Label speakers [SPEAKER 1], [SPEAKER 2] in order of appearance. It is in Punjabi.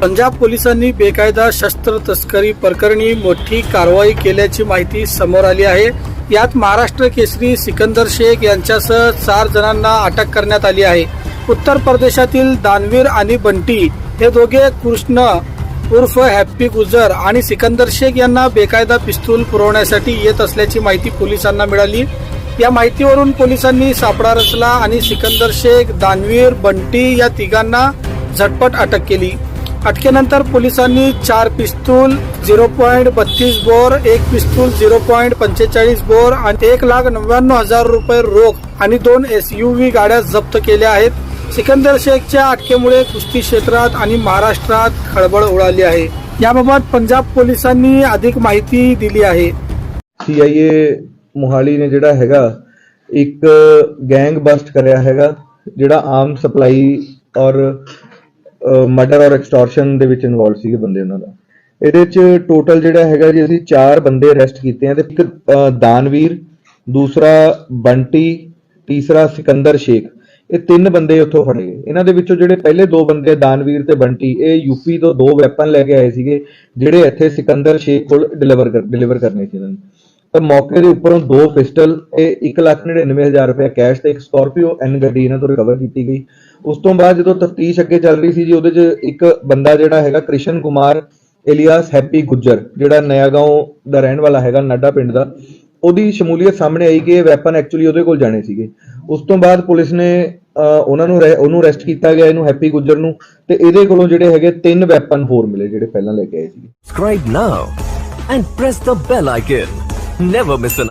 [SPEAKER 1] पंजाब पोलिसांनी बेकायदा शस्त्र तस्करी प्रकरणी मोठी कारवाई केल्याची माहिती समोर आली आहे. यात महाराष्ट्र केसरी सिकंदर शेख यांच्यासह चार जणांना अटक करण्यात आली आहे. उत्तर प्रदेशातील दानवीर आणि बंटी हे दोघे कृष्ण उर्फ हॅप्पी गुजर आणि सिकंदर शेख यांना बेकायदा पिस्तूल पुरवण्यासाठी येत असल्याची माहिती पोलिसांना मिळाली. या माहितीवरून पोलिसांनी सापडा रचला आणि सिकंदर शेख दानवीर बंटी या तिघांना झटपट अटक केली. अटकेनंतर पोलिसांनी चार पिस्तूल झिरो पॉईंट बत्तीस बोर एक पिस्तूल झिरो पॉईंट पंचेचाळीस बोर आणि एक लाख नव्याण्णव हजार रुपये रोख आणि दोन एस यू व्ही गाड्या जप्त केल्या आहेत. सिकंदर शेखच्या अटकेमुळे कुस्ती क्षेत्रात आणि महाराष्ट्रात खळबळ उडाली आहे. याबाबत पंजाब पोलिसांनी अधिक माहिती दिली आहे.
[SPEAKER 2] ਮੋਹਾਲੀ ਨੇ ਜਿਹੜਾ ਹੈਗਾ ਇੱਕ ਗੈਂਗ ਬਸਟ ਕਰਿਆ ਹੈਗਾ, ਜਿਹੜਾ ਆਮ ਸਪਲਾਈ ਔਰ ਮਰਡਰ ਔਰ ਐਕਸਟੋਰਸ਼ਨ ਦੇ ਵਿੱਚ ਇਨਵੋਲਵ ਸੀਗੇ ਬੰਦੇ ਉਹਨਾਂ ਦਾ। ਇਹਦੇ ਚ ਟੋਟਲ ਜਿਹੜਾ ਹੈਗਾ ਜੀ, ਅਸੀਂ ਚਾਰ ਬੰਦੇ ਅਰੈਸਟ ਕੀਤੇ ਆ ਤੇ ਇੱਕ ਦਾਨਵੀਰ, ਦੂਸਰਾ ਬੰਟੀ, ਤੀਸਰਾ ਸਿਕੰਦਰ ਸ਼ੇਖ। ਇਹ ਤਿੰਨ ਬੰਦੇ ਉੱਥੋਂ ਫੜੇ ਗਏ। ਇਹਨਾਂ ਦੇ ਵਿੱਚੋਂ ਜਿਹੜੇ ਪਹਿਲੇ ਦੋ ਬੰਦੇ, ਦਾਨਵੀਰ ਤੇ ਬੰਟੀ, ਇਹ ਯੂਪੀ ਤੋਂ ਦੋ ਵੈਪਨ ਲੈ ਕੇ ਆਏ ਸੀਗੇ, ਜਿਹੜੇ ਇੱਥੇ ਸਿਕੰਦਰ ਸ਼ੇਖ ਕੋਲ ਡਿਲੀਵਰ ਕਰ ਡਿਲੀਵਰ ਕਰਨੇ ਸੀ ਇਹਨਾਂ ਨੇ। ਤਾਂ ਮੌਕੇ ਦੇ ਉੱਪਰੋਂ ਦੋ ਪਿਸਟਲ ਇਹ 199000 ਰੁਪਏ ਕੈਸ਼ ਤੇ ਇੱਕ ਸਕਾਰਪੀਓ ਐਨ ਗੱਡੀ ਇਹਨਾਂ ਤੋਂ ਰਿਕਵਰ ਕੀਤੀ ਗਈ। ਉਸ ਤੋਂ ਬਾਅਦ ਜਦੋਂ ਤਫਤੀਸ਼ ਅੱਗੇ ਚੱਲ ਰਹੀ ਸੀ ਜੀ ਉਹਦੇ 'ਚ ਇੱਕ ਬੰਦਾ ਜਿਹੜਾ ਹੈਗਾ ਕ੍ਰਿਸ਼ਨ ਕੁਮਾਰ ਇਲੀਆਸ ਹੈਪੀ ਗੁੱਜਰ ਜਿਹੜਾ ਨਇਆਗਾਉਂ ਦਾ ਰਹਿਣ ਵਾਲਾ ਹੈਗਾ ਨਾਡਾ ਪਿੰਡ ਦਾ ਉਹਦੀ ਸ਼ਮੂਲੀਅਤ ਸਾਹਮਣੇ ਆਈ ਕਿ ਇਹ ਵੈਪਨ ਐਕਚੁਅਲੀ ਉਹਦੇ ਕੋਲ ਜਾਣੇ ਸੀਗੇ। ਉਸ ਤੋਂ ਬਾਅਦ ਪੁਲਿਸ ਨੇ ਅਹ, ਉਹਨਾਂ ਨੂੰ ਉਹਨੂੰ ਅਰੈਸਟ ਕੀਤਾ ਗਿਆ ਇਹਨੂੰ ਹੈਪੀ ਗੁੱਜਰ ਨੂੰ ਤੇ ਇਹਦੇ ਕੋਲੋਂ ਜਿਹੜੇ ਹੈਗੇ ਤਿੰਨ ਵੈਪਨ ਹੋਰ ਮਿਲੇ ਜਿਹੜੇ ਪਹਿਲਾਂ ਲੈ ਕੇ ਆਏ ਸੀ
[SPEAKER 3] Subscribe now and press the bell icon. Never miss an